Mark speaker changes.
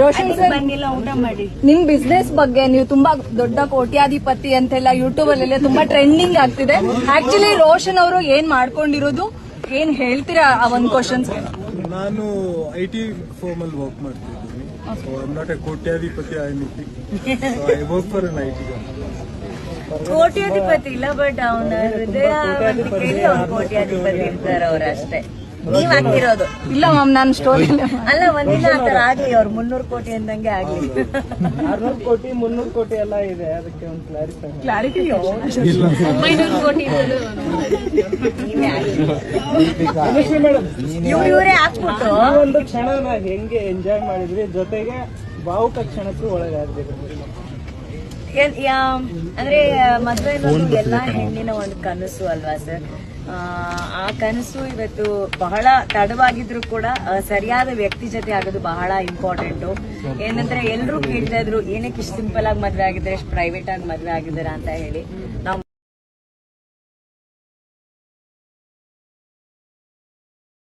Speaker 1: Roshan sir
Speaker 2: ಬಂದಿಲ್ಲ ಊಟ ಮಾಡಿ.
Speaker 1: ನಿಮ್ ಬಿಸ್ನೆಸ್ ಬಗ್ಗೆ ನೀವು ತುಂಬಾ ದೊಡ್ಡ ಕೋಟ್ಯಾಧಿಪತಿ ಅಂತೆಲ್ಲ ಯೂಟ್ಯೂಬ್ ಅಲ್ಲೆಲ್ಲ ತುಂಬಾ ಟ್ರೆಂಡಿಂಗ್ ಆಗ್ತಿದೆ. ಆಕ್ಚುಲಿ ರೋಷನ್ ಅವರು ಏನ್ ಮಾಡ್ಕೊಂಡಿರೋದು? ಏನ್ ಹೇಳ್ತೀರಾ ಆ ಒಂದ್ ಕ್ವಶನ್ಸ್
Speaker 3: ನಾನು ಐ ಟಿ ಫೋಮ್ ಅಲ್ಲಿ ವರ್ಕ್ ಮಾಡ್ತಿದ್ದೀನಿ. So I not a Kotyadhipati I I work for I T
Speaker 2: ಕೋಟ್ಯಾಧಿಪತಿ ಇಲ್ಲ ಬಟ್ ಅವನ ಹೃದಯ ಕೋಟ್ಯಾಧಿಪತಿ ಇರ್ತಾರೆ ಅವ್ರ ಅಷ್ಟೇ. ನೀವ್ ಆಗ್ತಿರೋದು
Speaker 1: ಇಲ್ಲ ಮ್ಯಾಮ್ ನಾನು ಸ್ಟೋರಿ
Speaker 2: ಅಲ್ಲ ಒಂದಿನ ಆತರ ಆಗ್ಲಿ ಅವ್ರು ಮುನ್ನೂರು ಕೋಟಿ ಅಂದಂಗೆ ಆಗ್ಲಿ.
Speaker 4: ಆರ್ನೂರು ಕೋಟಿ ಮುನ್ನೂರು ಕೋಟಿ ಎಲ್ಲ ಇದೆ ಅದಕ್ಕೆ ಒಂದು ಕ್ಲಾರಿಫೈ
Speaker 1: ಕ್ಲಾರಿಟಿ
Speaker 2: ನೀವೇ ಆಗ್ಲಿ.
Speaker 4: ಮೇಡಮ್
Speaker 2: ಇವ್ರು ಇವರೇ ಹಾಕ್ಬಿಟ್ಟು
Speaker 4: ಒಂದು ಕ್ಷಣನ ಹೆಂಗೆ ಎಂಜಾಯ್ ಮಾಡಿದ್ರಿ ಜೊತೆಗೆ ಭಾವುಕ ಕ್ಷಣಕ್ಕೂ ಒಳಗಾಗ್ಬೇಕು.
Speaker 2: ಅಂದ್ರೆ ಮದ್ವೆ ಅನ್ನೋದು ಎಲ್ಲಾ ಹೆಣ್ಣಿನ ಒಂದು ಕನಸು ಅಲ್ವಾ ಸರ್? ಆ ಕನಸು ಇವತ್ತು ಬಹಳ ತಡವಾಗಿದ್ರು ಕೂಡ ಸರಿಯಾದ ವ್ಯಕ್ತಿ ಜೊತೆ ಆಗೋದು ಬಹಳ ಇಂಪಾರ್ಟೆಂಟ್ ಏನಂದ್ರೆ ಎಲ್ಲರೂ ಕೇಳ್ತಾ ಇದ್ರು ಏನಕ್ಕೆ ಇಷ್ಟು ಸಿಂಪಲ್ ಆಗಿ ಮದ್ವೆ ಆಗಿದ್ರೆ ಇಷ್ಟು ಪ್ರೈವೇಟ್ ಆಗಿ ಮದ್ವೆ ಆಗಿದ್ದೀರಾ? ಅಂತ ಹೇಳಿ. ನಾವು